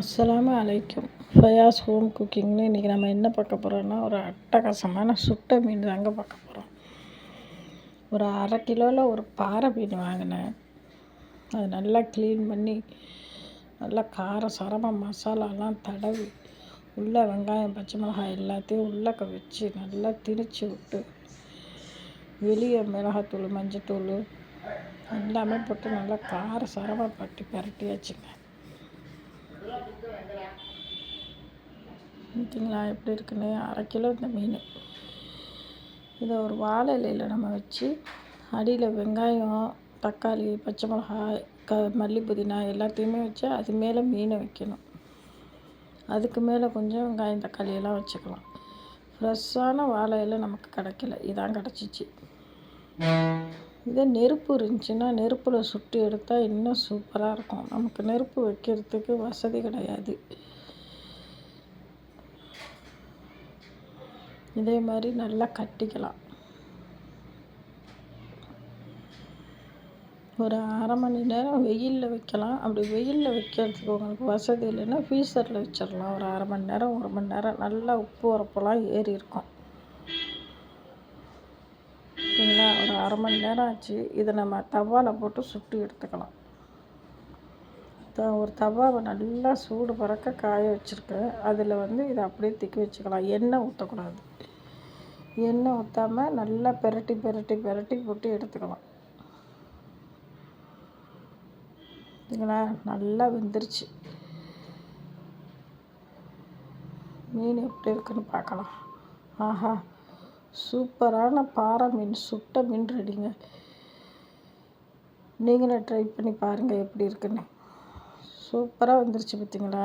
அஸ்ஸலாமு அலைக்கும். ஃபயாஸ் ஹோம் குக்கிங்னு இன்றைக்கி நம்ம என்ன பார்க்க போகிறோன்னா ஒரு அட்டகாசமான சுட்ட மீன் தாங்க பார்க்க போகிறோம் ஒரு அரை கிலோவில் ஒரு பாறை மீன் வாங்கினேன். அது நல்லா க்ளீன் பண்ணி நல்லா கார சாரமாக மசாலாலாம் தடவி உள்ளே வெங்காயம் பச்சை மிளகாய் எல்லாத்தையும் உள்ளக்க வச்சு நல்லா திரிச்சு விட்டு வெளியே மிளகாத்தூள் மஞ்சத்தூள் எல்லாமே போட்டு நல்லா கார பட்டு பட்டி பரட்டியாச்சுங்க. பார்த்தீங்களா எப்படி இருக்குன்னு? அரை கிலோ இந்த மீன். இதை ஒரு வாழை இலையில் நம்ம வச்சு அடியில் வெங்காயம் தக்காளி பச்சை மிளகாய் க மல்லி புதினா எல்லாத்தையுமே வச்சு அது மேலே மீனை வைக்கணும். அதுக்கு மேலே கொஞ்சம் வெங்காயம் தக்காளி எல்லாம் வச்சுக்கலாம். ஃப்ரெஷ்ஷான வாழை இலை நமக்கு கிடைக்கல. இதான் கிடச்சிச்சு. இதே நெருப்பு இருந்துச்சுன்னா நெருப்பில் சுட்டு எடுத்தால் இன்னும் சூப்பராக இருக்கும். நமக்கு நெருப்பு வைக்கிறதுக்கு வசதி கிடையாது. இதே மாதிரி நல்லா கட்டிக்கலாம். ஒரு அரை மணி நேரம் வெயிலில் வைக்கலாம். அப்படி வெயிலில் வைக்கிறதுக்கு உங்களுக்கு வசதி இல்லைன்னா ஃப்ரீசரில் வச்சிடலாம் ஒரு அரை மணி நேரம் ஒரு மணி நேரம் நல்லா உப்பு உரப்பெல்லாம் ஏறி இருக்கும். அரை மணி நேரம் ஆச்சு. இதை நம்ம தவாவில் போட்டு சுட்டு எடுத்துக்கலாம். த ஒரு தவாவை நல்லா சூடு பறக்க காய வச்சுருக்கேன். அதில் வந்து இதை அப்படியே திக்கி வச்சுக்கலாம். எண்ணெய் ஊற்றக்கூடாது எண்ணெய் ஊற்றாமல் நல்லா பெரட்டி பெரட்டி பெரட்டி போட்டு எடுத்துக்கலாம். பார்த்தீங்களா நல்லா வெந்துருச்சு. மீன் எப்படி இருக்குன்னு பார்க்கலாம். ஆஹா சூப்பரான பாறை மீன் சுட்ட மீன் ரெடிங்க நீங்களும் ட்ரை பண்ணி பாருங்கள் எப்படி இருக்குன்னு. சூப்பராக வந்துருச்சு பார்த்தீங்களா